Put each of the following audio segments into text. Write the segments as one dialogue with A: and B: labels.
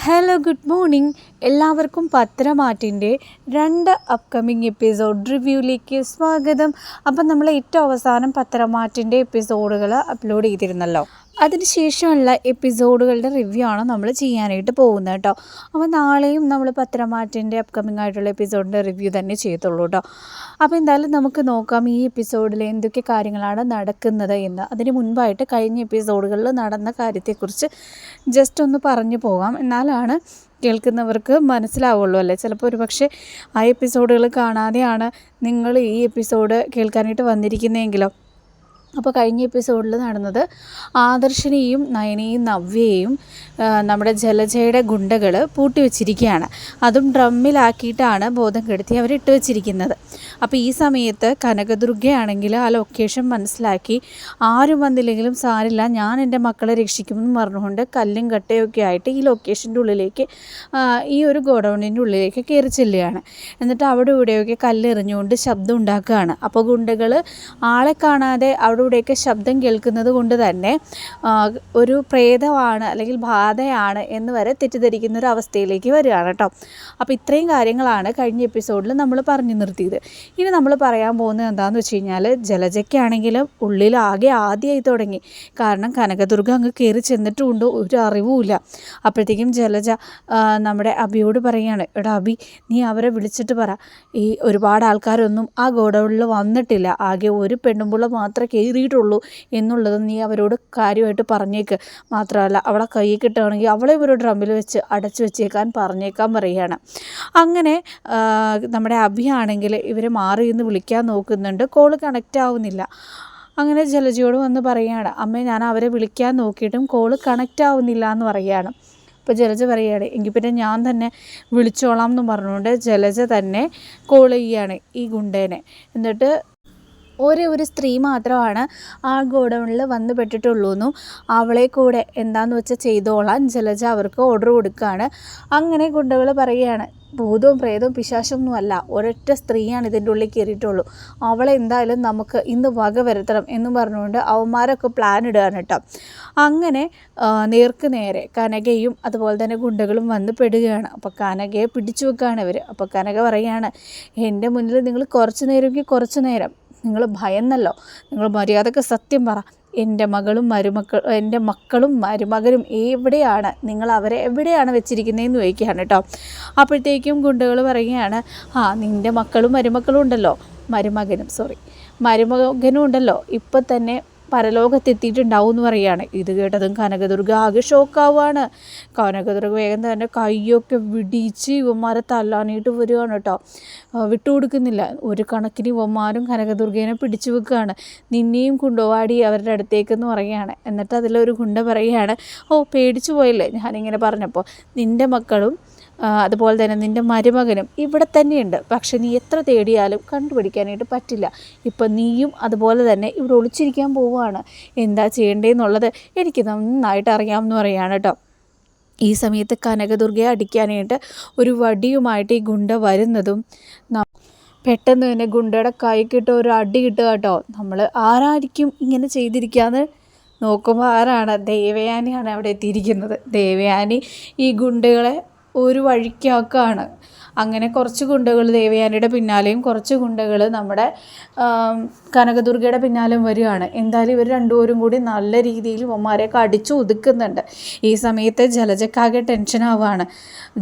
A: Hello good morning എല്ലാവർക്കും പത്രമാറ്റിന്റെ രണ്ട് upcoming episode റിവ്യൂയിലേക്ക് സ്വാഗതം. അപ്പം നമ്മൾ ഏറ്റവും അവസാനം പത്രമാറ്റിന്റെ എപ്പിസോഡുകൾ അപ്ലോഡ് ചെയ്തിരുന്നല്ലോ. അതിനുശേഷമുള്ള എപ്പിസോഡുകളുടെ റിവ്യൂ ആണ് നമ്മൾ ചെയ്യാനായിട്ട് പോകുന്നത് കേട്ടോ. അപ്പോൾ നാളെയും നമ്മൾ പത്രമാറ്റിന്റെ അപ്കമിങ് ആയിട്ടുള്ള എപ്പിസോഡിന്റെ റിവ്യൂ തന്നെ ചെയ്യത്തുള്ളൂ കേട്ടോ. അപ്പോൾ എന്തായാലും നമുക്ക് നോക്കാം ഈ എപ്പിസോഡിൽ എന്തൊക്കെ കാര്യങ്ങളാണ് നടക്കുന്നത് എന്ന്. അതിന് മുൻപായിട്ട് കഴിഞ്ഞ എപ്പിസോഡുകളിൽ നടന്ന കാര്യത്തെക്കുറിച്ച് ജസ്റ്റ് ഒന്ന് പറഞ്ഞു പോകാം. എന്നാലാണ് കേൾക്കുന്നവർക്ക് മനസ്സിലാവുള്ളൂ അല്ലേ? ചിലപ്പോൾ ഒരു പക്ഷേ ആ എപ്പിസോഡുകൾ കാണാതെയാണ് നിങ്ങൾ ഈ എപ്പിസോഡ് കേൾക്കാനായിട്ട് വന്നിരിക്കുന്നതെങ്കിലോ. അപ്പോൾ കഴിഞ്ഞ എപ്പിസോഡിൽ നടന്നത് ആദർശിനെയും നയനയും നവ്യയെയും നമ്മുടെ ജലജയുടെ ഗുണ്ടകൾ പൂട്ടി വെച്ചിരിക്കുകയാണ്. അതും ഡ്രമ്മിലാക്കിയിട്ടാണ് ബോധം കെടുത്തി ഇട്ട് വെച്ചിരിക്കുന്നത്. അപ്പോൾ ഈ സമയത്ത് കനകദുർഗയാണെങ്കിൽ ആ ലൊക്കേഷൻ മനസ്സിലാക്കി ആരും വന്നില്ലെങ്കിലും സാരില്ല ഞാൻ എന്റെ മക്കളെ രക്ഷിക്കുമെന്ന് പറഞ്ഞുകൊണ്ട് കല്ലും കട്ടയൊക്കെ ആയിട്ട് ഈ ലൊക്കേഷന്റെ ഉള്ളിലേക്ക് ഈ ഒരു ഗോഡൗണിന്റെ ഉള്ളിലേക്ക് കയറി ചെല്ലുകയാണ്. എന്നിട്ട് അവിടെ ഇവിടെയൊക്കെ കല്ലെറിഞ്ഞുകൊണ്ട് ശബ്ദം ഉണ്ടാക്കുകയാണ്. അപ്പോൾ ഗുണ്ടകൾ ആളെ കാണാതെ അവിടെ ഇവിടെയൊക്കെ ശബ്ദം കേൾക്കുന്നത് കൊണ്ട് തന്നെ ഒരു പ്രേതമാണ് അല്ലെങ്കിൽ ബാധയാണ് എന്ന് വരെ തെറ്റിദ്ധരിക്കുന്ന ഒരു അവസ്ഥയിലേക്ക് വരികയാണ് കേട്ടോ. അപ്പോൾ ഇത്രയും കാര്യങ്ങളാണ് കഴിഞ്ഞ എപ്പിസോഡിൽ നമ്മൾ പറഞ്ഞു നിർത്തിയത്. ഇനി നമ്മൾ പറയാൻ പോകുന്നത് എന്താണെന്ന് വെച്ച് കഴിഞ്ഞാൽ ജലജയ്ക്കാണെങ്കിലും ഉള്ളിൽ ആകെ ആദ്യമായി തുടങ്ങി. കാരണം കനകദുർഗ അങ്ങ് കയറി ചെന്നിട്ടുമുണ്ട് ഒരു അറിവുമില്ല. അപ്പോഴത്തേക്കും ജലജ നമ്മുടെ അബിയോട് പറയുകയാണ് എടാ അബി നീ അവരെ വിളിച്ചിട്ട് പറ. ഈ ഒരുപാട് ആൾക്കാരൊന്നും ആ ഗോഡൗണിൽ വന്നിട്ടില്ല. ആകെ ഒരു പെണ്ണുമ്പുള്ള മാത്രമേ കയറിയിട്ടുള്ളൂ എന്നുള്ളത് നീ അവരോട് കാര്യമായിട്ട് പറഞ്ഞേക്ക്. മാത്രമല്ല അവളെ കൈ കിട്ടുകയാണെങ്കിൽ അവളെ ഒരു ഡ്രമ്മിൽ വെച്ച് അടച്ചു വെച്ചേക്കാൻ പറഞ്ഞേക്കാൻ പറയുകയാണ്. അങ്ങനെ നമ്മുടെ അഭിയാണെങ്കിൽ ഇവരെ മാറി നിന്ന് വിളിക്കാൻ നോക്കുന്നുണ്ട്. കോൾ കണക്റ്റ് ആവുന്നില്ല. അങ്ങനെ ജലജയോട് വന്ന് പറയുകയാണ് അമ്മേ ഞാൻ അവരെ വിളിക്കാൻ നോക്കിയിട്ടും കോൾ കണക്റ്റ് ആവുന്നില്ല എന്ന് പറയുകയാണ്. അപ്പോൾ ജലജ പറയുകയാണ് എങ്കിൽ പിന്നെ ഞാൻ തന്നെ വിളിച്ചോളാം എന്ന് പറഞ്ഞുകൊണ്ട് ജലജ തന്നെ കോൾ ചെയ്യുകയാണ് ഈ ഗുണ്ടേനെ. എന്നിട്ട് ഒരേ ഒരു സ്ത്രീ മാത്രമാണ് ആ ഗോഡൗണിൽ വന്ന് പെട്ടിട്ടുള്ളൂ എന്നും അവളെ കൂടെ എന്താന്ന് വെച്ചാൽ ചെയ്തോളാൻ ജലജ അവർക്ക് ഓർഡർ കൊടുക്കുകയാണ് അങ്ങനെ ഗുണ്ടകൾ പറയുകയാണ് ഭൂതവും പ്രേതവും പിശാശൊന്നും അല്ല ഒരൊറ്റ സ്ത്രീയാണ് ഇതിന്റെ ഉള്ളിൽ കയറിയിട്ടുള്ളൂ അവളെ എന്തായാലും നമുക്ക് ഇന്ന് വക വരുത്തണം എന്ന് പറഞ്ഞുകൊണ്ട് അവന്മാരൊക്കെ പ്ലാൻ ഇടുകയാണ് കേട്ടോ. അങ്ങനെ നേർക്ക് നേരെ കനകയും അതുപോലെ തന്നെ ഗുണ്ടകളും വന്ന് പെടുകയാണ്. അപ്പോൾ കനകയെ പിടിച്ചു വെക്കുകയാണ് ഇവർ അപ്പോൾ കനക പറയുകയാണ് എന്റെ മുന്നിൽ നിങ്ങൾ കുറച്ച് നേരമെങ്കിൽ കുറച്ച് നേരം നിങ്ങൾ ഭയന്നല്ലോ. നിങ്ങൾ മര്യാദയ്ക്ക് സത്യം പറ. എന്റെ മകളും മരുമക്കൾ എന്റെ മക്കളും മരുമകനും എവിടെയാണ്? നിങ്ങൾ അവരെ എവിടെയാണ് വെച്ചിരിക്കുന്നതെന്ന് ചോദിക്കുകയാണ് കേട്ടോ. അപ്പോഴത്തേക്കും ഗുണ്ടകൾ പറയുകയാണ് ആ നിന്റെ മക്കളും മരുമക്കളും ഉണ്ടല്ലോ. മരുമകനും സോറി മരുമകനും ഉണ്ടല്ലോ. ഇപ്പം തന്നെ പരലോകത്തെത്തിയിട്ടുണ്ടാവും എന്ന് പറയുകയാണ്. ഇത് കേട്ടതും കനകദുർഗ ആകെ ഷോക്കാവുകയാണ് കനകദുർഗ വേഗം തന്നെ കൈയൊക്കെ വിടിച്ച് ഇവന്മാരെ തല്ലാനായിട്ട് വരികയാണ് കേട്ടോ. വിട്ടുകൊടുക്കുന്നില്ല. ഒരു കണക്കിന് ഇവന്മാരും കനകദുർഗേനെ പിടിച്ചു വെക്കുകയാണ്. നിന്നെയും കൊണ്ടുപോവാടി അവരുടെ അടുത്തേക്കെന്ന് പറയുകയാണ്. എന്നിട്ട് അതിലൊരു ഗുണ്ട പറയുകയാണ് ഓ പേടിച്ചു പോയല്ലേ? ഞാനിങ്ങനെ പറഞ്ഞപ്പോൾ നിന്റെ മക്കളും അതുപോലെ തന്നെ നിന്റെ മരുമകനും ഇവിടെ തന്നെയുണ്ട്. പക്ഷെ നീ എത്ര തേടിയാലും കണ്ടുപിടിക്കാനായിട്ട് പറ്റില്ല. ഇപ്പം നീയും അതുപോലെ തന്നെ ഇവിടെ ഒളിച്ചിരിക്കാൻ പോവുകയാണ്. എന്താ ചെയ്യേണ്ടതെന്നുള്ളത് എനിക്ക് നന്നായിട്ട് അറിയാമെന്ന് പറയുകയാണ് കേട്ടോ. ഈ സമയത്ത് കനകദുർഗയെ അടിക്കാനായിട്ട് ഒരു വടിയുമായിട്ട് ഈ ഗുണ്ട വരുന്നതും പെട്ടെന്ന് തന്നെ ഗുണ്ടയുടെ കൈ കിട്ടുക ഒരു അടി കിട്ടുക കേട്ടോ. നമ്മൾ ആരായിരിക്കും ഇങ്ങനെ ചെയ്തിരിക്കാന്ന് നോക്കുമ്പോൾ ആരാണ്? ദേവയാനിയാണ് അവിടെ എത്തിയിരിക്കുന്നത്. ദേവയാനി ഈ ഗുണ്ടകളെ ഒരു വഴിക്കാക്കാണ്. അങ്ങനെ കുറച്ച് ഗുണ്ടകൾ ദേവയാനിയുടെ പിന്നാലെയും കുറച്ച് ഗുണ്ടകൾ നമ്മുടെ കനകദുർഗയുടെ പിന്നാലെയും വരികയാണ്. എന്തായാലും ഇവർ രണ്ടുപേരും കൂടി നല്ല രീതിയിൽ ഉമ്മാരെയൊക്കെ അടിച്ചു ഒതുക്കുന്നുണ്ട്. ഈ സമയത്ത് ജലജക്കാകെ ടെൻഷൻ ആവുകയാണ്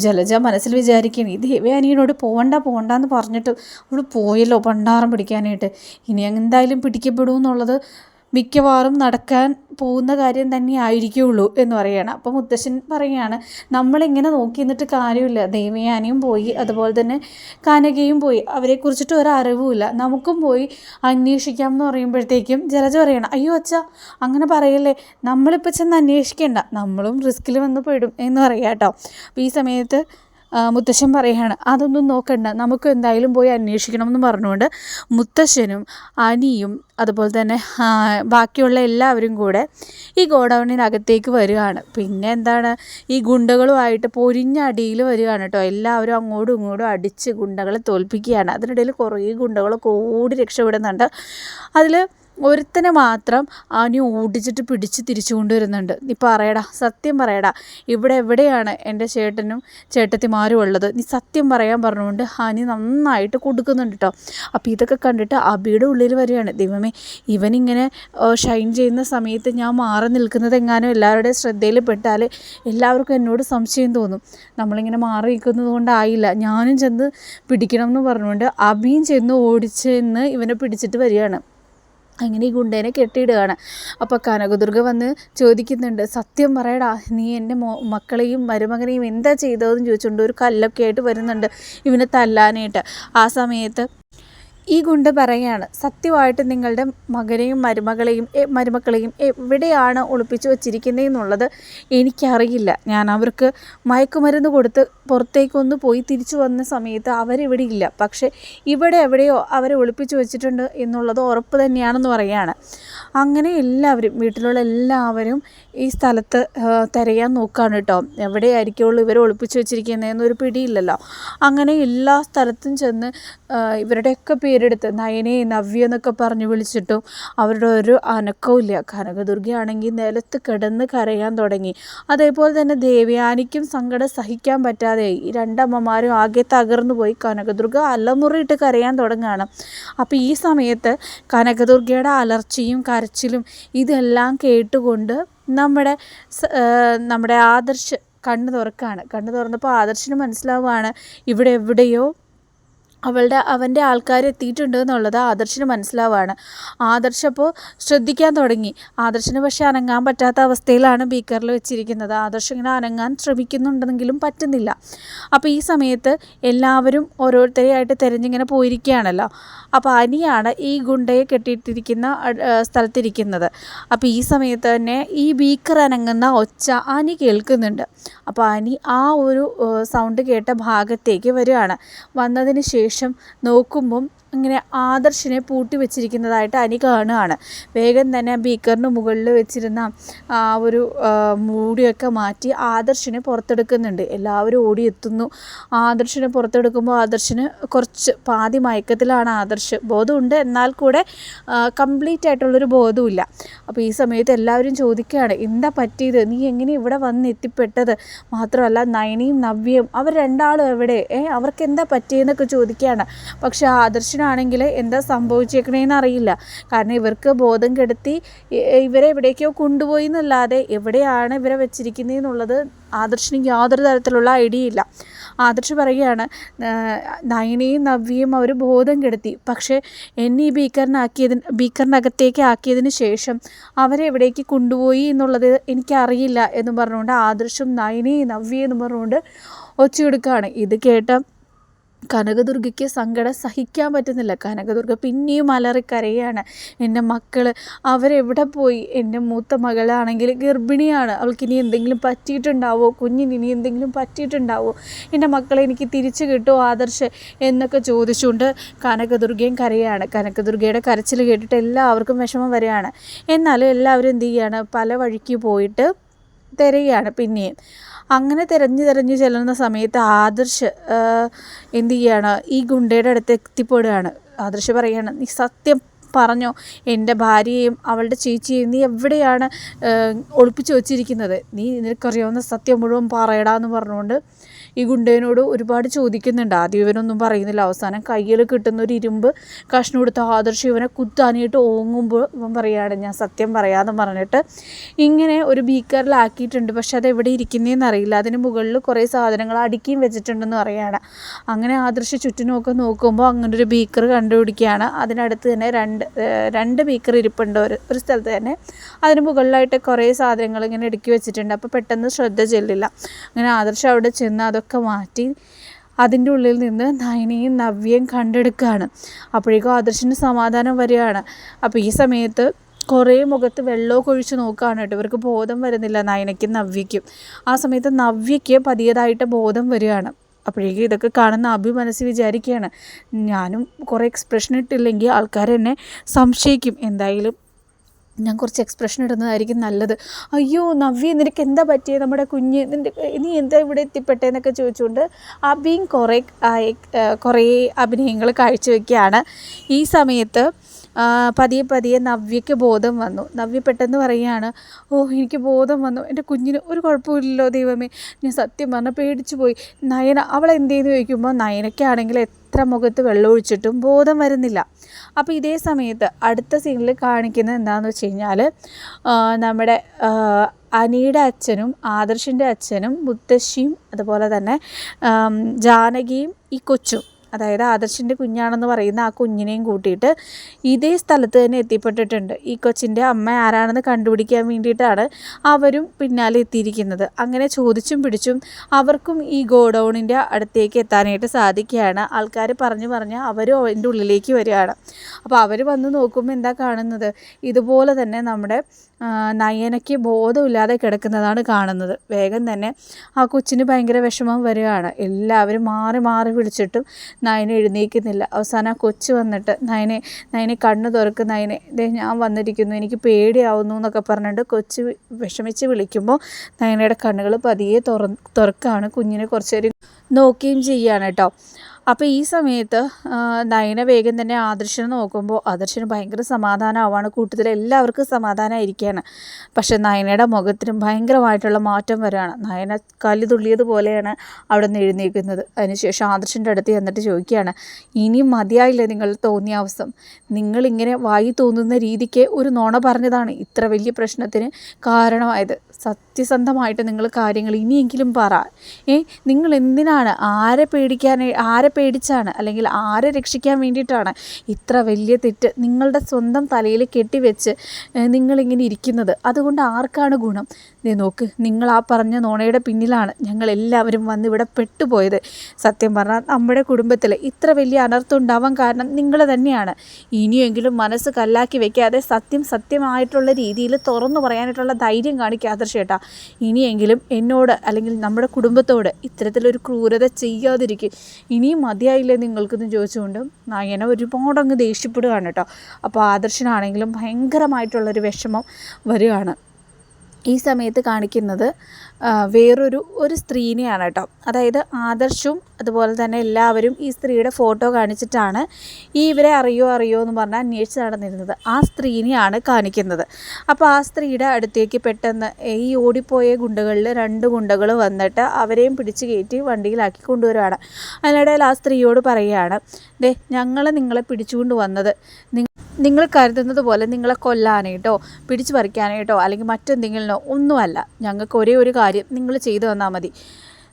A: ജലജ മനസ്സിൽ വിചാരിക്കുകയാണ് ഈ ദേവയാനിയോട് പോകണ്ട പോകണ്ട എന്ന് പറഞ്ഞിട്ട് അവൾ പോയല്ലോ പണ്ടാറം പിടിക്കാനായിട്ട്. ഇനി എന്തായാലും പിടിക്കപ്പെടുമെന്നുള്ളത് മിക്കവാറും നടക്കാൻ പോകുന്ന കാര്യം തന്നെ ആയിരിക്കുള്ളൂ എന്ന് പറയുകയാണ്. അപ്പോൾ മുത്തശ്ശൻ പറയുകയാണ് നമ്മളിങ്ങനെ നോക്കി നിന്നിട്ട് കാര്യമില്ല. ദേവയാനിയും പോയി അതുപോലെ തന്നെ കനകയും പോയി. അവരെക്കുറിച്ചിട്ട് ഒരറിവുമില്ല നമുക്കും പോയി അന്വേഷിക്കാം എന്ന് പറയുമ്പോഴത്തേക്കും ജലജ പറയണം അയ്യോ അച്ഛ അങ്ങനെ പറയല്ലേ? നമ്മളിപ്പോൾ ചെന്ന് അന്വേഷിക്കേണ്ട. നമ്മളും റിസ്കിൽ വന്ന് പെടും എന്ന് പറയാം കേട്ടോ അപ്പോൾ ഈ സമയത്ത് മുത്തശ്ശൻ പറയുകയാണ് അതൊന്നും നോക്കണ്ട നമുക്ക് എന്തായാലും പോയി അന്വേഷിക്കണം എന്ന് പറഞ്ഞുകൊണ്ട് മുത്തശ്ശനും അനിയും അതുപോലെ തന്നെ ബാക്കിയുള്ള എല്ലാവരും കൂടെ ഈ ഗോഡൗണിനകത്തേക്ക് വരികയാണ്. പിന്നെ എന്താണ് ഈ ഗുണ്ടകളുമായിട്ട് പൊരിഞ്ഞ അടിയിൽ വരികയാണ് കേട്ടോ. എല്ലാവരും അങ്ങോട്ടും ഇങ്ങോട്ടും അടിച്ച് ഗുണ്ടകളെ തോൽപ്പിക്കുകയാണ്. അതിനിടയിൽ കുറേ ഗുണ്ടകളൊക്കെ ഓടി രക്ഷപ്പെടുന്നുണ്ട്. അതിൽ ഒരുത്തനെ മാത്രം അവനെ ഓടിച്ചിട്ട് പിടിച്ച് തിരിച്ചു കൊണ്ടുവരുന്നുണ്ട്. നീ പറയടാ സത്യം പറയടാ. ഇവിടെ എവിടെയാണ് എന്റെ ചേട്ടനും ചേട്ടത്തിമാരും ഉള്ളത്? നീ സത്യം പറയാൻ പറഞ്ഞുകൊണ്ട് ഹനി നന്നായിട്ട് കൊടുക്കുന്നുണ്ട് കേട്ടോ അപ്പോൾ ഇതൊക്കെ കണ്ടിട്ട് അബിയുടെ ഉള്ളിൽ വരികയാണ്. ദൈവമേ ഇവനിങ്ങനെ ഷൈൻ ചെയ്യുന്ന സമയത്ത് ഞാൻ മാറി നിൽക്കുന്നത് എങ്ങാനും എല്ലാവരുടെയും ശ്രദ്ധയിൽ പെട്ടാൽ എല്ലാവർക്കും എന്നോട് സംശയം തോന്നും. നമ്മളിങ്ങനെ മാറി നിൽക്കുന്നത് കൊണ്ടായില്ല. ഞാനും ചെന്ന് പിടിക്കണം എന്ന് പറഞ്ഞുകൊണ്ട് അബിയും ചെന്ന് ഓടിച്ചെന്ന് ഇവനെ പിടിച്ചിട്ട് വരികയാണ്. അങ്ങനെ ഈ ഗുണ്ടേനെ കെട്ടിയിടുകയാണ്. അപ്പോൾ കനകദുർഗ വന്ന് ചോദിക്കുന്നുണ്ട് സത്യം പറയടാ നീ എന്റെ മോ മക്കളെയും മരുമകനെയും എന്താ ചെയ്തതെന്ന് ചോദിച്ചുകൊണ്ട് ഒരു കല്ലൊക്കെ ആയിട്ട് വരുന്നുണ്ട് ഇവനെ തല്ലാനായിട്ട്. ആ സമയത്ത് ഈ ഗുണ്ട പറയാണ് സത്യമായിട്ട് നിങ്ങളുടെ മകനെയും മരുമകളെയും മരുമക്കളെയും എവിടെയാണ് ഒളിപ്പിച്ചു വച്ചിരിക്കുന്നതെന്നുള്ളത് എനിക്കറിയില്ല. ഞാൻ അവർക്ക് മയക്കുമരുന്ന് കൊടുത്ത് പുറത്തേക്കൊന്ന് പോയി തിരിച്ചു വന്ന സമയത്ത് അവരിവിടെ ഇല്ല. പക്ഷേ ഇവിടെ എവിടെയോ അവരെ ഒളിപ്പിച്ചു വെച്ചിട്ടുണ്ട് എന്നുള്ളത് ഉറപ്പ് തന്നെയാണെന്ന് പറയാണ് അങ്ങനെ എല്ലാവരും വീട്ടിലുള്ള എല്ലാവരും ഈ സ്ഥലത്ത് തിരയാൻ നോക്കുകയാണ് കേട്ടോ. എവിടെയായിരിക്കുള്ളൂ ഇവരെ ഒളിപ്പിച്ചു വെച്ചിരിക്കുന്നതെന്നൊരു പിടിയില്ലല്ലോ. അങ്ങനെ എല്ലാ സ്ഥലത്തും ചെന്ന് ഇവരുടെയൊക്കെ പേരെടുത്ത് നയനെ നവ്യ എന്നൊക്കെ പറഞ്ഞ് വിളിച്ചിട്ടും അവരുടെ ഒരു അനക്കവും ഇല്ല. കനകദുർഗയാണെങ്കിൽ നിലത്ത് കിടന്ന് കരയാൻ തുടങ്ങി. അതേപോലെ തന്നെ ദേവയാനിക്കും സങ്കടം സഹിക്കാൻ പറ്റാതെ ഈ രണ്ടമ്മമാരും ആകെ തകർന്നു പോയി. കനകദുർഗ അലമുറിയിട്ട് കരയാൻ തുടങ്ങുകയാണ്. അപ്പോൾ ഈ സമയത്ത് കനകദുർഗയുടെ അലർച്ചയും കരച്ചിലും ഇതെല്ലാം കേട്ടുകൊണ്ട് നമ്മുടെ നമ്മുടെ ആദർശ് കണ്ണു തുറക്കാണ് കണ്ണു തുറന്നപ്പോൾ ആദർശിന് മനസ്സിലാവുകയാണ് ഇവിടെ എവിടെയോ അവളുടെ അവന്റെ ആൾക്കാർ എത്തിയിട്ടുണ്ട് എന്നുള്ളത് ആദർശിന് മനസ്സിലാവുകയാണ് ആദർശ് അപ്പോൾ ശ്രദ്ധിക്കാൻ തുടങ്ങി. ആദർശിന് പക്ഷേ അനങ്ങാൻ പറ്റാത്ത അവസ്ഥയിലാണ് ബീക്കറിൽ വെച്ചിരിക്കുന്നത്. ആദർശ് ഇങ്ങനെ അനങ്ങാൻ ശ്രമിക്കുന്നുണ്ടെങ്കിലും പറ്റുന്നില്ല. അപ്പോൾ ഈ സമയത്ത് എല്ലാവരും ഓരോരുത്തരെയായിട്ട് തിരഞ്ഞിങ്ങനെ പോയിരിക്കുകയാണല്ലോ. അപ്പോൾ അനിയാണ് ഈ ഗുണ്ടയെ കെട്ടിയിട്ടിരിക്കുന്ന സ്ഥലത്തിരിക്കുന്നത്. അപ്പോൾ ഈ സമയത്ത് തന്നെ ഈ ബീക്കർ അനങ്ങുന്ന ഒച്ച അനി കേൾക്കുന്നുണ്ട്. അപ്പോൾ അനി ആ ഒരു സൗണ്ട് കേട്ട ഭാഗത്തേക്ക് വരികയാണ്. വന്നതിന് ശേഷം ശേഷം നോക്കുമ്പം ഇങ്ങനെ ആദർശിനെ പൂട്ടി വെച്ചിരിക്കുന്നതായിട്ട് അനി കാണുകയാണ്. വേഗം തന്നെ ബീക്കറിന് മുകളിൽ വെച്ചിരുന്ന ആ ഒരു മൂടിയൊക്കെ മാറ്റി ആദർശിനെ പുറത്തെടുക്കുന്നുണ്ട്. എല്ലാവരും ഓടിയെത്തുന്നു. ആദർശിനെ പുറത്തെടുക്കുമ്പോൾ ആദർശിന് കുറച്ച് പാതി മയക്കത്തിലാണ് ആദർശ്. ബോധമുണ്ട്. എന്നാൽ കൂടെ കംപ്ലീറ്റ് ആയിട്ടുള്ളൊരു ബോധമില്ല അപ്പോൾ ഈ സമയത്ത് എല്ലാവരും ചോദിക്കുകയാണ് എന്താ പറ്റിയത്? നീ എങ്ങനെ ഇവിടെ വന്ന് എത്തിപ്പെട്ടത്? മാത്രമല്ല നയനിയും നവ്യയും അവർ രണ്ടാളും എവിടെ? ഏ അവർക്ക് എന്താ പറ്റിയെന്നൊക്കെ ചോദിക്കുകയാണ്. പക്ഷേ ആദർശിന് ആണെങ്കിൽ എന്താ സംഭവിച്ചേക്കണേന്ന് അറിയില്ല. കാരണം ഇവർക്ക് ബോധം കെടുത്തി ഇവരെ എവിടേക്കോ കൊണ്ടുപോയി എന്നല്ലാതെ എവിടെയാണ് ഇവരെ വെച്ചിരിക്കുന്നതെന്നുള്ളത് ആദർശിന് യാതൊരു തരത്തിലുള്ള ഐഡിയ ഇല്ല. ആദർശ് പറയുകയാണ് നയനയും നവ്യയും അവർ ബോധം കെടുത്തി. പക്ഷേ എന്നെ ഈ ബീക്കറിനാക്കിയതിന് ബീക്കറിനകത്തേക്ക് ആക്കിയതിന് ശേഷം അവരെ എവിടേക്ക് കൊണ്ടുപോയി എന്നുള്ളത് എനിക്കറിയില്ല എന്ന് പറഞ്ഞുകൊണ്ട് ആദർശും നയനയും നവ്യയും എന്ന് പറഞ്ഞുകൊണ്ട് ഒച്ചയെടുക്കുകയാണ്. ഇത് കേട്ട കനകദുർഗയ്ക്ക് സങ്കടം സഹിക്കാൻ പറ്റുന്നില്ല. കനകദുർഗ പിന്നെയും അലറിക്കരയാണ്. എന്റെ മക്കൾ അവരെവിടെ പോയി? എന്റെ മൂത്ത മകളാണെങ്കിൽ ഗർഭിണിയാണ്. അവൾക്ക് ഇനി എന്തെങ്കിലും പറ്റിയിട്ടുണ്ടാവോ? കുഞ്ഞിന് ഇനി എന്തെങ്കിലും പറ്റിയിട്ടുണ്ടാവോ? എന്റെ മക്കളെ എനിക്ക് തിരിച്ചു കിട്ടുമോ ആദർശ്? എന്നൊക്കെ ചോദിച്ചുകൊണ്ട് കനകദുർഗയും കരയാണ്. കനകദുർഗയുടെ കരച്ചിൽ കേട്ടിട്ട് എല്ലാവർക്കും വിഷമം വരികയാണ്. എന്നാലും എല്ലാവരും എന്ത് ചെയ്യുകയാണ് പല വഴിക്ക് പോയിട്ട് തരികയാണ് പിന്നെയും. അങ്ങനെ തിരഞ്ഞു തിരഞ്ഞു ചെല്ലുന്ന സമയത്ത് ആദർശ് എന്ത് ചെയ്യാണ്? ഈ ഗുണ്ടയുടെ അടുത്ത് എത്തിപ്പെടുകയാണ്. ആദർശ് പറയുകയാണ് നീ സത്യം പറഞ്ഞോ എന്റെ ഭാര്യയും അവളുടെ ചേച്ചിയും നീ എവിടെയാണ് ഒളിപ്പിച്ചു വച്ചിരിക്കുന്നത്? നീ നിനക്കറിയാവുന്ന സത്യം മുഴുവൻ പറയടാന്ന് പറഞ്ഞുകൊണ്ട് ഈ ഗുണ്ടേനോട് ഒരുപാട് ചോദിക്കുന്നുണ്ട്. ആദ്യം ഇവനൊന്നും പറയുന്നില്ല. അവസാനം കയ്യിൽ കിട്ടുന്ന ഒരു ഇരുമ്പ് കഷ്ണം കൊടുത്ത ആദർശം ഇവനെ കുത്താനായിട്ട് ഓങ്ങുമ്പോൾ ഇവൻ പറയുകയാണ് ഞാൻ സത്യം പറയാതെ പറഞ്ഞിട്ട് ഇങ്ങനെ ഒരു ബീക്കറിലാക്കിയിട്ടുണ്ട് പക്ഷെ അത് എവിടെ ഇരിക്കുന്നതെന്ന് അറിയില്ല. അതിന് മുകളിൽ കുറേ സാധനങ്ങൾ അടുക്കിയും വെച്ചിട്ടുണ്ടെന്ന് പറയുകയാണ് അങ്ങനെ ആദർശ ചുറ്റിനൊക്കെ നോക്കുമ്പോൾ അങ്ങനെ ഒരു ബീക്കർ കണ്ടുപിടിക്കുകയാണ്. അതിനടുത്ത് തന്നെ രണ്ട് രണ്ട് ബീക്കർ ഇരിപ്പുണ്ട്. ഒരു ഒരു സ്ഥലത്ത് തന്നെ അതിന് മുകളിലായിട്ട് കുറേ സാധനങ്ങൾ ഇങ്ങനെ അടുക്കി വെച്ചിട്ടുണ്ട്. അപ്പോൾ പെട്ടെന്ന് ശ്രദ്ധ ചെല്ലില്ല. അങ്ങനെ ആദർശം അവിടെ ചെന്ന് അതൊക്കെ ഒക്കെ മാറ്റി അതിന്റെ ഉള്ളിൽ നിന്ന് നയനയും നവ്യയും കണ്ടെടുക്കുകയാണ്. അപ്പോഴേക്കും ആദർശിന് സമാധാനം വരികയാണ്. അപ്പോൾ ഈ സമയത്ത് കുറേ മുഖത്ത് വെള്ളമൊക്കെ ഒഴിച്ച് നോക്കുകയാണ് കേട്ടോ. ഇവർക്ക് ബോധം വരുന്നില്ല നയനയ്ക്കും നവ്യയ്ക്കും. ആ സമയത്ത് നവ്യയ്ക്ക് പതിയതായിട്ട് ബോധം വരികയാണ്. അപ്പോഴേക്കും ഇതൊക്കെ കാണുന്ന അഭി മനസ്സിൽ വിചാരിക്കുകയാണ് ഞാനും കുറേ എക്സ്പ്രഷൻ ഇട്ടില്ലെങ്കിൽ ആൾക്കാർ എന്നെ സംശയിക്കും. എന്തായാലും ഞാൻ കുറച്ച് എക്സ്പ്രഷൻ ഇടുന്നതായിരിക്കും നല്ലത്. അയ്യോ നവ്യ നിനക്ക് എന്താ പറ്റിയത് നമ്മുടെ കുഞ്ഞ് നിന്റെ നീ എന്താ ഇവിടെ എത്തിപ്പെട്ടേന്നൊക്കെ ചോദിച്ചുകൊണ്ട് അബിയും കുറേ കുറേ അഭിനയങ്ങൾ കാഴ്ചവെക്കുകയാണ്. ഈ സമയത്ത് പതിയെ പതിയെ നവ്യയ്ക്ക് ബോധം വന്നു. നവ്യ പെട്ടെന്ന് പറയുകയാണ് ഓ എനിക്ക് ബോധം വന്നു. എന്റെ കുഞ്ഞിന് ഒരു കുഴപ്പമില്ലല്ലോ ദൈവമേ. ഞാൻ സത്യം പറഞ്ഞ പേടിച്ചു പോയി നയന അവൾ എന്ത് ചെയ്യുന്നു ചോദിക്കുമ്പോൾ നയനയ്ക്കാണെങ്കിൽ എത്ര മുഖത്ത് വെള്ളമൊഴിച്ചിട്ടും ബോധം വരുന്നില്ല. അപ്പോൾ ഇതേ സമയത്ത് അടുത്ത സീനിൽ കാണിക്കുന്നത് എന്താണെന്ന് വെച്ച് കഴിഞ്ഞാൽ നമ്മുടെ അനിയുടെ അച്ഛനും ആദർശിന്റെ അച്ഛനും മുത്തശ്ശിയും അതുപോലെ തന്നെ ജാനകിയും ഈ കൊച്ചും. അതായത് ആദർശിന്റെ കുഞ്ഞാണെന്ന് പറയുന്ന ആ കുഞ്ഞിനെയും കൂട്ടിയിട്ട് ഇതേ സ്ഥലത്ത് തന്നെ എത്തിപ്പെട്ടിട്ടുണ്ട്. ഈ കൊച്ചിന്റെ അമ്മ ആരാണെന്ന് കണ്ടുപിടിക്കാൻ വേണ്ടിയിട്ടാണ് അവരും പിന്നാലെ എത്തിയിരിക്കുന്നത്. അങ്ങനെ ചോദിച്ചും പിടിച്ചും അവർക്കും ഈ ഗോഡൗണിന്റെ അടുത്തേക്ക് എത്താനായിട്ട് സാധിക്കുകയാണ്. ആൾക്കാർ പറഞ്ഞു പറഞ്ഞ് അവരും അതിന്റെ ഉള്ളിലേക്ക് വരികയാണ്. അപ്പോൾ അവർ വന്ന് നോക്കുമ്പോൾ എന്താ കാണുന്നത്? ഇതുപോലെ തന്നെ നമ്മുടെ നയനയ്ക്ക് ബോധമില്ലാതെ കിടക്കുന്നതാണ് കാണുന്നത്. വേഗം തന്നെ ആ കൊച്ചിന് ഭയങ്കര വിഷമം വരികയാണ്. എല്ലാവരും മാറി മാറി വിളിച്ചിട്ടും നയന എഴുന്നേൽക്കുന്നില്ല. അവസാനം ആ കൊച്ചു വന്നിട്ട് നയനെ നയനെ കണ്ണു തുറക്ക് നയനെ. ദേ ഞാൻ വന്നിരിക്കുന്നു. എനിക്ക് പേടിയാവുന്നു എന്നൊക്കെ പറഞ്ഞിട്ട് കൊച്ച് വിഷമിച്ച് വിളിക്കുമ്പോൾ നയനയുടെ കണ്ണുകൾ പതിയെ തുറ തുറക്കാണ്. കുഞ്ഞിനെ കുറച്ചേരം നോക്കുകയും ചെയ്യുകയാണ് കേട്ടോ. അപ്പോൾ ഈ സമയത്ത് നയന വേഗം തന്നെ ആദർശനെ നോക്കുമ്പോൾ ആദർശന് ഭയങ്കര സമാധാനമാവാണ് കൂട്ടത്തിൽ എല്ലാവർക്കും സമാധാനമായിരിക്കുകയാണ് പക്ഷേ നയനയുടെ മുഖത്തിനും ഭയങ്കരമായിട്ടുള്ള മാറ്റം വരികയാണ് നയന കല്ല് തുള്ളിയതുപോലെയാണ് അവിടെ നിന്ന് എഴുന്നേൽക്കുന്നത്. അതിനുശേഷം ആദർശന്റെ അടുത്ത് ചെന്നിട്ട് ചോദിക്കുകയാണ് ഇനിയും മതിയായില്ല നിങ്ങൾ തോന്നിയ അവസ്ഥ നിങ്ങളിങ്ങനെ വായി തോന്നുന്ന രീതിക്ക് ഒരു നോണ പറഞ്ഞതാണ് ഇത്ര വലിയ പ്രശ്നത്തിന് കാരണമായത്. സത്യസന്ധമായിട്ട് നിങ്ങൾ കാര്യങ്ങൾ ഇനിയെങ്കിലും പറ. ഏ നിങ്ങൾ എന്തിനാണ്? ആരെ പേടിക്കാൻ ആരെ പേടിച്ചാണ്? അല്ലെങ്കിൽ ആരെ രക്ഷിക്കാൻ വേണ്ടിയിട്ടാണ് ഇത്ര വലിയ തെറ്റ് നിങ്ങളുടെ സ്വന്തം തലയിൽ കെട്ടിവെച്ച് നിങ്ങളിങ്ങനെ ഇരിക്കുന്നത്? അതുകൊണ്ട് ആർക്കാണ് ഗുണം? നോക്ക് നിങ്ങൾ ആ പറഞ്ഞ നോണയുടെ പിന്നിലാണ് ഞങ്ങൾ എല്ലാവരും വന്ന് ഇവിടെ പെട്ടുപോയത്. സത്യം പറഞ്ഞാൽ നമ്മുടെ കുടുംബത്തിൽ ഇത്ര വലിയ അനർത്ഥം ഉണ്ടാവാൻ കാരണം നിങ്ങൾ തന്നെയാണ്. ഇനിയെങ്കിലും മനസ്സ് കല്ലാക്കി വെക്കാതെ സത്യം സത്യമായിട്ടുള്ള രീതിയിൽ തുറന്നു പറയാനായിട്ടുള്ള ധൈര്യം കാണിക്കാതെ ചേട്ടാ. ഇനിയെങ്കിലും എന്നോട് അല്ലെങ്കിൽ നമ്മുടെ കുടുംബത്തോട് ഇത്തരത്തിലൊരു ക്രൂരത ചെയ്യാതിരിക്കും. ഇനിയും മതിയായില്ലേ നിങ്ങൾക്കെന്ന് ചോദിച്ചുകൊണ്ട് നായന ഒരുപാട് അങ്ങ് ദേഷ്യപ്പെടുകയാണ് കേട്ടോ. അപ്പോൾ ആദർശനാണെങ്കിലും ഭയങ്കരമായിട്ടുള്ളൊരു വിഷമം വരികയാണ്. ഈ സമയത്ത് കാണിക്കുന്നത് വേറൊരു ഒരു സ്ത്രീനെയാണ് കേട്ടോ. അതായത് ആദർശും അതുപോലെ തന്നെ എല്ലാവരും ഈ സ്ത്രീയുടെ ഫോട്ടോ കാണിച്ചിട്ടാണ് ഈ ഇവരെ അറിയോ അറിയോ എന്ന് പറഞ്ഞാൽ അന്വേഷിച്ച് നടന്നിരുന്നത്. ആ സ്ത്രീനെയാണ് കാണിക്കുന്നത്. അപ്പോൾ ആ സ്ത്രീയുടെ അടുത്തേക്ക് പെട്ടെന്ന് ഈ ഓടിപ്പോയ ഗുണ്ടകളിൽ രണ്ട് ഗുണ്ടകൾ വന്നിട്ട് അവരെയും പിടിച്ച് കയറ്റി വണ്ടിയിലാക്കി കൊണ്ടുവരികയാണ് അതിനിടയിൽ ആ സ്ത്രീയോട് പറയുകയാണ് ദേ ഞങ്ങൾ നിങ്ങളെ പിടിച്ചുകൊണ്ട് വന്നത്. നിങ്ങൾ കരുതുന്നത് പോലെ നിങ്ങളെ കൊല്ലാനായിട്ടോ പിടിച്ചു പറിക്കാനായിട്ടോ അല്ലെങ്കിൽ മറ്റെന്തെങ്കിലുമോ ഒന്നുമല്ല. ഞങ്ങൾക്ക് ഒരേ ഒരു കാര്യം നിങ്ങൾ ചെയ്തു തന്നാൽ മതി.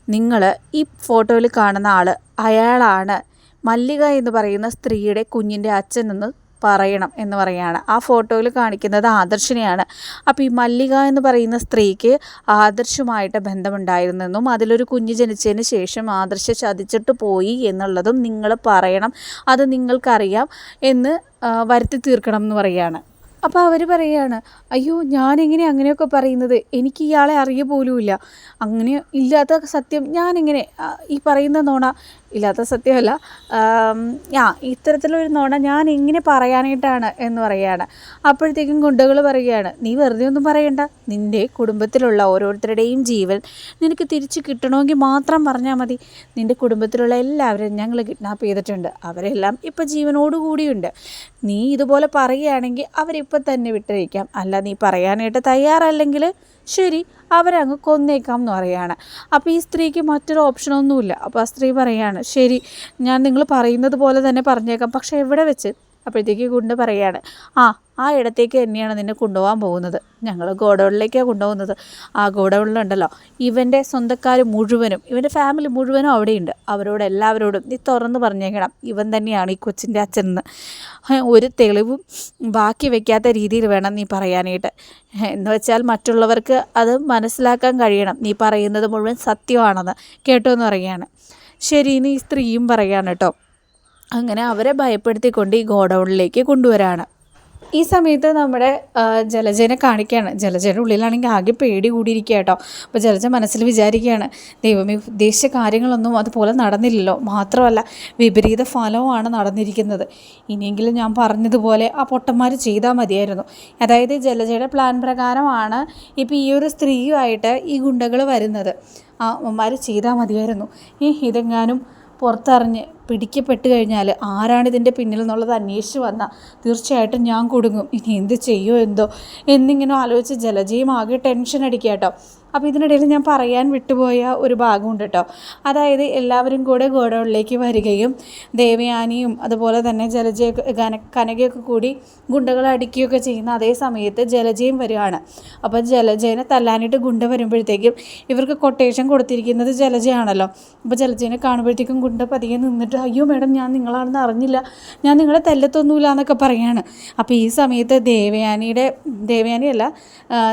A: നിങ്ങൾ ഈ ഫോട്ടോയിൽ കാണുന്ന ആൾ അയാളാണ്. മല്ലിക എന്ന് പറയുന്ന സ്ത്രീയുടെ കുഞ്ഞിന്റെ അച്ഛൻ എന്ന് പറയണം എന്ന് പറയുകയാണ് ആ ഫോട്ടോയിൽ കാണിക്കുന്നത് ആദർശിനെയാണ്. അപ്പോൾ ഈ മല്ലിക എന്ന് പറയുന്ന സ്ത്രീക്ക് ആദർശുമായിട്ട് ബന്ധമുണ്ടായിരുന്നെന്നും അതിലൊരു കുഞ്ഞ് ജനിച്ചതിന് ശേഷം ആദർശ ചതിച്ചിട്ട് പോയി എന്നുള്ളതും നിങ്ങൾ പറയണം അത് നിങ്ങൾക്കറിയാം എന്ന് വരുത്തി തീർക്കണം എന്ന് പറയുകയാണ് അപ്പോൾ അവർ പറയുകയാണ് അയ്യോ ഞാനെങ്ങനെ അങ്ങനെയൊക്കെ പറയുന്നത്? എനിക്ക് ഇയാളെ അറിയ പോലുമില്ല അങ്ങനെ ഇല്ലാത്ത സത്യം ഞാനെങ്ങനെ ഈ പറയുന്ന നോണ ഇല്ലാത്ത സത്യമല്ല. ആ ഇത്തരത്തിലൊരു നോണ ഞാൻ എങ്ങനെ പറയാനായിട്ടാണ് എന്ന് പറയുകയാണ്. അപ്പോഴത്തേക്കും ഗുണ്ടകൾ പറയുകയാണ് നീ വെറുതെ ഒന്നും പറയണ്ട. നിന്റെ കുടുംബത്തിലുള്ള ഓരോരുത്തരുടെയും ജീവൻ നിനക്ക് തിരിച്ച് കിട്ടണമെങ്കിൽ മാത്രം പറഞ്ഞാൽ മതി. നിന്റെ കുടുംബത്തിലുള്ള എല്ലാവരും ഞങ്ങൾ കിഡ്നാപ്പ് ചെയ്തിട്ടുണ്ട്. അവരെല്ലാം ഇപ്പം ജീവനോടുകൂടിയുണ്ട് നീ ഇതുപോലെ പറയുകയാണെങ്കിൽ അവരിപ്പം തന്നെ വിട്ടയക്കാം അല്ല നീ പറയാനായിട്ട് തയ്യാറല്ലെങ്കിൽ ശരി അവരങ്ങ് കൊന്നേക്കാം എന്ന് പറയുകയാണ് അപ്പോൾ ഈ സ്ത്രീക്ക് മറ്റൊരു ഓപ്ഷനൊന്നുമില്ല. അപ്പോൾ ആ സ്ത്രീ പറയുകയാണ് ശരി ഞാൻ നിങ്ങൾ പറയുന്നത് പോലെ തന്നെ പറഞ്ഞേക്കാം. പക്ഷേ എവിടെ വെച്ച്? അപ്പോഴത്തേക്ക് ഗുണ്ട് പറയുകയാണ് ആ ആ ഇടത്തേക്ക് തന്നെയാണ് നിന്നെ കൊണ്ടുപോകാൻ പോകുന്നത്. ഞങ്ങൾ ഗോഡൗണിലേക്കാണ് കൊണ്ടുപോകുന്നത്. ആ ഗോഡൗണിലുണ്ടല്ലോ ഇവന്റെ സ്വന്തക്കാർ മുഴുവനും ഇവന്റെ ഫാമിലി മുഴുവനും അവിടെയുണ്ട്. അവരോട് എല്ലാവരോടും നീ തുറന്ന് പറഞ്ഞേക്കണം. ഇവൻ തന്നെയാണ് ഈ കൊച്ചിന്റെ അച്ഛനെന്ന്. ഒരു തെളിവും ബാക്കി വെക്കാത്ത രീതിയിൽ വേണം നീ പറയാനായിട്ട്. എന്ന് വെച്ചാൽ മറ്റുള്ളവർക്ക് അത് മനസ്സിലാക്കാൻ കഴിയണം. നീ പറയുന്നത് മുഴുവൻ സത്യമാണെന്ന്. കേട്ടോ എന്ന് പറയുകയാണ്. ശരി ഇനി ഈ സ്ത്രീയും പറയാണ് കേട്ടോ. അങ്ങനെ അവരെ ഭയപ്പെടുത്തിക്കൊണ്ട് ഈ ഗോഡൗണിലേക്ക് കൊണ്ടുവരാണ്. ഈ സമയത്ത് നമ്മുടെ ജലജനെ കാണിക്കുകയാണ് ജലജയുടെ ഉള്ളിലാണെങ്കിൽ ആകെ പേടി കൂടിയിരിക്കുക കേട്ടോ. അപ്പോൾ ജലജ മനസ്സിൽ വിചാരിക്കുകയാണ് ദൈവമേ ഉദ്ദേശിച്ച കാര്യങ്ങളൊന്നും അതുപോലെ നടന്നില്ലല്ലോ. മാത്രമല്ല വിപരീത ഫലവുമാണ് നടന്നിരിക്കുന്നത്. ഇനിയെങ്കിലും ഞാൻ പറഞ്ഞതുപോലെ ആ പൊട്ടന്മാർ ചെയ്താൽ മതിയായിരുന്നു. അതായത് ജലജയുടെ പ്ലാൻ പ്രകാരമാണ് ഇപ്പോൾ ഈ ഒരു സ്ത്രീയുമായിട്ട് ഈ ഗുണ്ടകൾ വരുന്നത്. ആ അമ്മമാർ ചെയ്താൽ മതിയായിരുന്നു. ഈ ഇതെങ്ങാനും പുറത്തറിഞ്ഞ് പിടിക്കപ്പെട്ട് കഴിഞ്ഞാൽ ആരാണ് ഇതിന്റെ പിന്നിൽ എന്നുള്ളത് അന്വേഷിച്ച് വന്നാൽ തീർച്ചയായിട്ടും ഞാൻ കുടുങ്ങും. ഇനി എന്ത് ചെയ്യുമോ എന്തോ എന്നിങ്ങനെ ആലോചിച്ച് ജലജയും ആകെ ടെൻഷൻ അടിക്കുക കേട്ടോ അപ്പോൾ ഇതിനിടയിൽ ഞാൻ പറയാൻ വിട്ടുപോയ ഒരു ഭാഗമുണ്ട് കേട്ടോ. അതായത് എല്ലാവരും കൂടെ ഗോഡൗണിലേക്ക് വരികയും ദേവയാനിയും അതുപോലെ തന്നെ ജലജയൊക്കെ കന കനകയൊക്കെ കൂടി ഗുണ്ടകളെ അടിക്കുകയൊക്കെ ചെയ്യുന്ന അതേ സമയത്ത് ജലജയും വരികയാണ്. അപ്പോൾ ജലജേനെ തല്ലാനായിട്ട് ഗുണ്ട വരുമ്പോഴത്തേക്കും ഇവർക്ക് കൊട്ടേഷൻ കൊടുത്തിരിക്കുന്നത് ജലജയാണല്ലോ. അപ്പോൾ ജലജേനെ കാണുമ്പോഴത്തേക്കും ഗുണ്ട പതിയെ നിന്നിട്ട് അയ്യോ മേഡം ഞാൻ നിങ്ങളാണെന്ന് അറിഞ്ഞില്ല. ഞാൻ നിങ്ങളെ തല്ലത്തൊന്നുമില്ല എന്നൊക്കെ പറയാണ്. അപ്പോൾ ഈ സമയത്ത് ദേവയാനിയുടെ ദേവയാനിയല്ല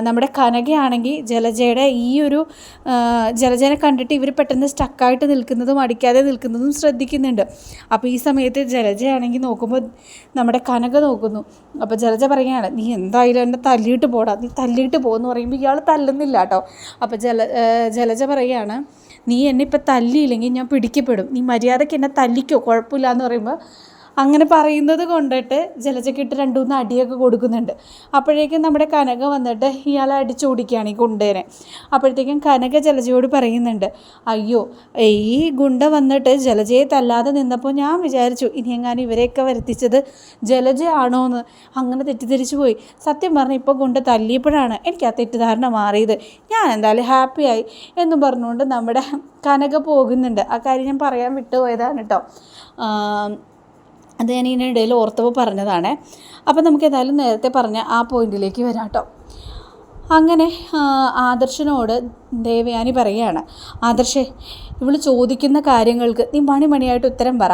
A: നമ്മുടെ കനകയാണെങ്കിൽ ജലജയുടെ ഈ ഒരു ജലജനെ കണ്ടിട്ട് ഇവർ പെട്ടെന്ന് സ്റ്റക്കായിട്ട് നിൽക്കുന്നതും അടിക്കാതെ നിൽക്കുന്നതും ശ്രദ്ധിക്കുന്നുണ്ട്. അപ്പോൾ ഈ സമയത്ത് ജലജയാണെങ്കിൽ നോക്കുമ്പോൾ നമ്മുടെ കനക നോക്കുന്നു. അപ്പോൾ ജലജ പറയുകയാണ് നീ എന്തായാലും എന്നെ തല്ലിയിട്ട് പോടാ. നീ തല്ലിയിട്ട് പോകുമെന്ന് പറയുമ്പോൾ ഇയാൾ തല്ലുന്നില്ല കേട്ടോ അപ്പോൾ ജല ജലജ പറയുകയാണ് നീ എന്നെ ഇപ്പം തല്ലിയില്ലെങ്കിൽ ഞാൻ പിടിക്കപ്പെടും. നീ മര്യാദയ്ക്ക് എന്നെ തല്ലിക്കോ? കുഴപ്പമില്ല എന്ന് പറയുമ്പോൾ അങ്ങനെ പറയുന്നത് കൊണ്ടിട്ട് ജലജക്കിട്ട് രണ്ട് മൂന്ന് അടിയൊക്കെ കൊടുക്കുന്നുണ്ട്. അപ്പോഴേക്കും നമ്മുടെ കനക വന്നിട്ട് ഇയാളെ അടിച്ചോടിക്കുകയാണ് ഈ ഗുണ്ടേനെ. അപ്പോഴത്തേക്കും കനക ജലജയോട് പറയുന്നുണ്ട് അയ്യോ ഈ ഗുണ്ട വന്നിട്ട് ജലജയെ തല്ലാതെ നിന്നപ്പോൾ ഞാൻ വിചാരിച്ചു ഇനി എങ്ങാനും ഇവരെയൊക്കെ വരുത്തിച്ചത് ജലജയാണോ എന്ന് അങ്ങനെ തെറ്റിദ്ധരിച്ചു പോയി. സത്യം പറഞ്ഞ് ഇപ്പോൾ ഗുണ്ട തല്ലിയപ്പോഴാണ് എനിക്ക് ആ തെറ്റിദ്ധാരണ മാറിയത്. ഞാൻ എന്തായാലും ഹാപ്പിയായി എന്നും പറഞ്ഞുകൊണ്ട് നമ്മുടെ കനക പോകുന്നുണ്ട്. ആ കാര്യം ഞാൻ പറയാൻ വിട്ടുപോയതാണ് കേട്ടോ. അത് ഞാൻ ഇതിനിടയിൽ ഓർത്തപ്പോൾ പറഞ്ഞതാണ്. അപ്പോൾ നമുക്ക് ഏതായാലും നേരത്തെ പറഞ്ഞ ആ പോയിന്റിലേക്ക് വരാം കേട്ടോ. അങ്ങനെ ആദർശനോട് ദേവയാനി പറയുകയാണ് ആദർശേ ഇവൾ ചോദിക്കുന്ന കാര്യങ്ങൾക്ക് നീ മണിമണിയായിട്ട് ഉത്തരം പറ.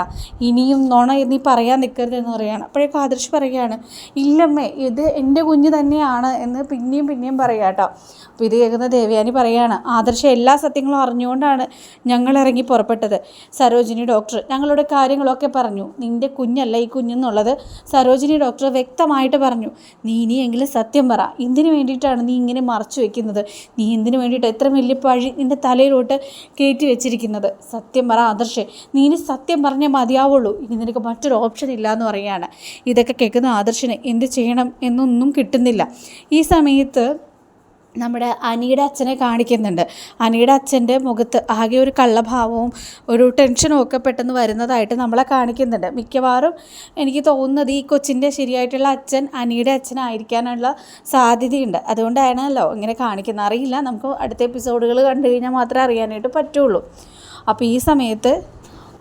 A: ഇനിയും നുണ നീ പറയാൻ നിൽക്കരുതെന്ന് പറയുകയാണ് അപ്പോഴേക്കും ആദർശ് പറയുകയാണ് ഇല്ലമ്മേ ഇത് എന്റെ കുഞ്ഞ് തന്നെയാണ് എന്ന് പിന്നെയും പിന്നെയും പറയുക കേട്ടോ അപ്പോൾ ഇത് കേൾക്കുന്ന ദേവയാനി പറയുകയാണ് ആദർശ എല്ലാ സത്യങ്ങളും അറിഞ്ഞുകൊണ്ടാണ് ഞങ്ങൾ ഇറങ്ങി പുറപ്പെട്ടത്. സരോജിനി ഡോക്ടർ ഞങ്ങളുടെ കാര്യങ്ങളൊക്കെ പറഞ്ഞു. നിന്റെ കുഞ്ഞല്ല ഈ കുഞ്ഞെന്നുള്ളത് സരോജിനി ഡോക്ടർ വ്യക്തമായിട്ട് പറഞ്ഞു. നീ ഇനിയെങ്കിലും സത്യം പറ. എന്തിനു വേണ്ടിയിട്ടാണ് നീ ഇങ്ങനെ മറച്ചു വെക്കുന്നത്? നീ എന്തിനു വേണ്ടിയിട്ട് എത്ര വലിയ പഴി നിന്റെ തലയിലോട്ട് കയറ്റി വെച്ചിരിക്കുന്നത്? ഇരിക്കുന്നത് സത്യം പറ ആദർശ് നീ ഇനി സത്യം പറഞ്ഞേ മതിയാവുള്ളൂ. ഇനി നിനക്ക് മറ്റൊരു ഓപ്ഷൻ ഇല്ല എന്ന് പറയുകയാണ്. ഇതൊക്കെ കേൾക്കുന്ന ആദർശിന് എന്ത് ചെയ്യണം എന്നൊന്നും കിട്ടുന്നില്ല. ഈ സമയത്ത് നമ്മുടെ അനിയുടെ അച്ഛനെ കാണിക്കുന്നുണ്ട്. അനിയുടെ അച്ഛന്റെ മുഖത്ത് ആകെ ഒരു കള്ളഭാവവും ഒരു ടെൻഷനും ഒക്കെ പെട്ടെന്ന് വരുന്നതായിട്ട് നമ്മളെ കാണിക്കുന്നുണ്ട്. മിക്കവാറും എനിക്ക് തോന്നുന്നത് ഈ കൊച്ചിന്റെ ശരിയായിട്ടുള്ള അച്ഛൻ അനിയുടെ അച്ഛനായിരിക്കാനുള്ള സാധ്യതയുണ്ട്. അതുകൊണ്ടാണല്ലോ ഇങ്ങനെ കാണിക്കുന്നത്. അറിയില്ല. നമുക്ക് അടുത്ത എപ്പിസോഡുകൾ കണ്ടു കഴിഞ്ഞാൽ മാത്രമേ അറിയാനായിട്ട് പറ്റുള്ളൂ. അപ്പോൾ ഈ സമയത്ത്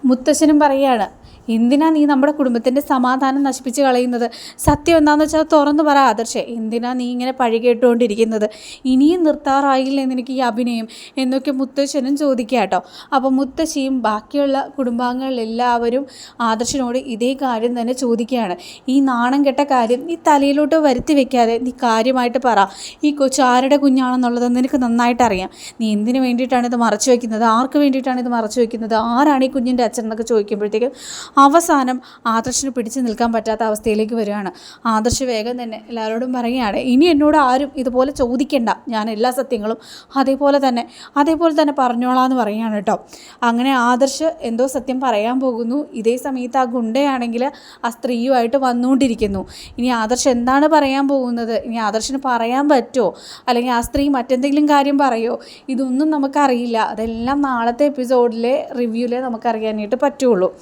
A: മുത്തശ്ശനും പറയുകയാണ് എന്തിനാ നീ നമ്മുടെ കുടുംബത്തിന്റെ സമാധാനം നശിപ്പിച്ച് കളയുന്നത്? സത്യം എന്താണെന്ന് വെച്ചാൽ തുറന്നു പറ ആദർശേ. എന്തിനാ നീ ഇങ്ങനെ പഴി കേട്ടുകൊണ്ടിരിക്കുന്നത്? ഇനിയും നിർത്താറായില്ല എന്നെനിക്ക് ഈ അഭിനയം? എന്നൊക്കെ മുത്തശ്ശനും ചോദിക്കുക കേട്ടോ അപ്പോൾ മുത്തശ്ശിയും ബാക്കിയുള്ള കുടുംബാംഗങ്ങളെല്ലാവരും ആദർശനോട് ഇതേ കാര്യം തന്നെ ചോദിക്കുകയാണ്. ഈ നാണം കെട്ട കാര്യം നീ തലയിലോട്ട് വരുത്തി വെക്കാതെ നീ കാര്യമായിട്ട് പറ. ഈ കൊച്ചു ആരുടെ കുഞ്ഞാണെന്നുള്ളത് നിനക്ക് നന്നായിട്ട് അറിയാം. നീ എന്തിനു വേണ്ടിയിട്ടാണ് ഇത് മറച്ചു വയ്ക്കുന്നത് ആർക്ക് വേണ്ടിയിട്ടാണ് ഇത് മറച്ചു വയ്ക്കുന്നത് ആരാണ് ഈ കുഞ്ഞിന്റെ അച്ഛൻ എന്നൊക്കെ ചോദിക്കുമ്പോഴത്തേക്കും അവസാനം ആദർശിന് പിടിച്ചു നിൽക്കാൻ പറ്റാത്ത അവസ്ഥയിലേക്ക് വരികയാണ്. ആദർശ് വേഗം തന്നെ എല്ലാവരോടും പറയുകയാണ് ഇനി എന്നോട് ആരും ഇതുപോലെ ചോദിക്കേണ്ട. ഞാൻ എല്ലാ സത്യങ്ങളും അതേപോലെ തന്നെ അതേപോലെ തന്നെ പറഞ്ഞോളാം എന്ന് പറയുകയാണ് കേട്ടോ. അങ്ങനെ ആദർശ് എന്തോ സത്യം പറയാൻ പോകുന്നു. ഇതേ സമയത്ത് ആ ഗുണ്ടയാണെങ്കിൽ ആ സ്ത്രീയുമായിട്ട് വന്നുകൊണ്ടിരിക്കുന്നു. ഇനി ആദർശ് എന്താണ് പറയാൻ പോകുന്നത്? ഇനി ആദർശിന് പറയാൻ പറ്റുമോ? അല്ലെങ്കിൽ ആ സ്ത്രീ മറ്റെന്തെങ്കിലും കാര്യം പറയുമോ ഇതൊന്നും നമുക്കറിയില്ല. അതെല്ലാം നാളത്തെ എപ്പിസോഡിലെ റിവ്യൂലേ നമുക്കറിയാനായിട്ട് പറ്റുള്ളൂ.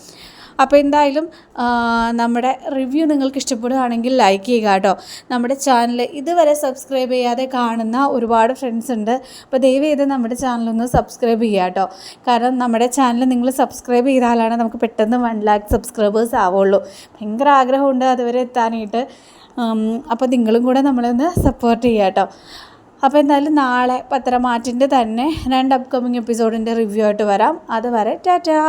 A: അപ്പോൾ എന്തായാലും നമ്മുടെ റിവ്യൂ നിങ്ങൾക്ക് ഇഷ്ടപ്പെടുകയാണെങ്കിൽ ലൈക്ക് ചെയ്യുക കേട്ടോ. നമ്മുടെ ചാനൽ ഇതുവരെ സബ്സ്ക്രൈബ് ചെയ്യാതെ കാണുന്ന ഒരുപാട് ഫ്രണ്ട്സ് ഉണ്ട്. അപ്പോൾ ദയവ് ചെയ്ത് നമ്മുടെ ചാനലൊന്ന് സബ്സ്ക്രൈബ് ചെയ്യുക കേട്ടോ. കാരണം നമ്മുടെ ചാനൽ നിങ്ങൾ സബ്സ്ക്രൈബ് ചെയ്താലാണ് നമുക്ക് പെട്ടെന്ന് വൺ ലാക്ക് സബ്സ്ക്രൈബേഴ്സ് ആവുള്ളൂ. ഭയങ്കര ആഗ്രഹമുണ്ട് അതുവരെ എത്താനായിട്ട്. അപ്പോൾ നിങ്ങളും കൂടെ നമ്മളൊന്ന് സപ്പോർട്ട് ചെയ്യുക കേട്ടോ. അപ്പോൾ എന്തായാലും നാളെ പത്രമാറ്റിന്റെ തന്നെ രണ്ട് അപ്കമിങ് എപ്പിസോഡിന്റെ റിവ്യൂ ആയിട്ട് വരാം. അതുവരെ ടാറ്റാ.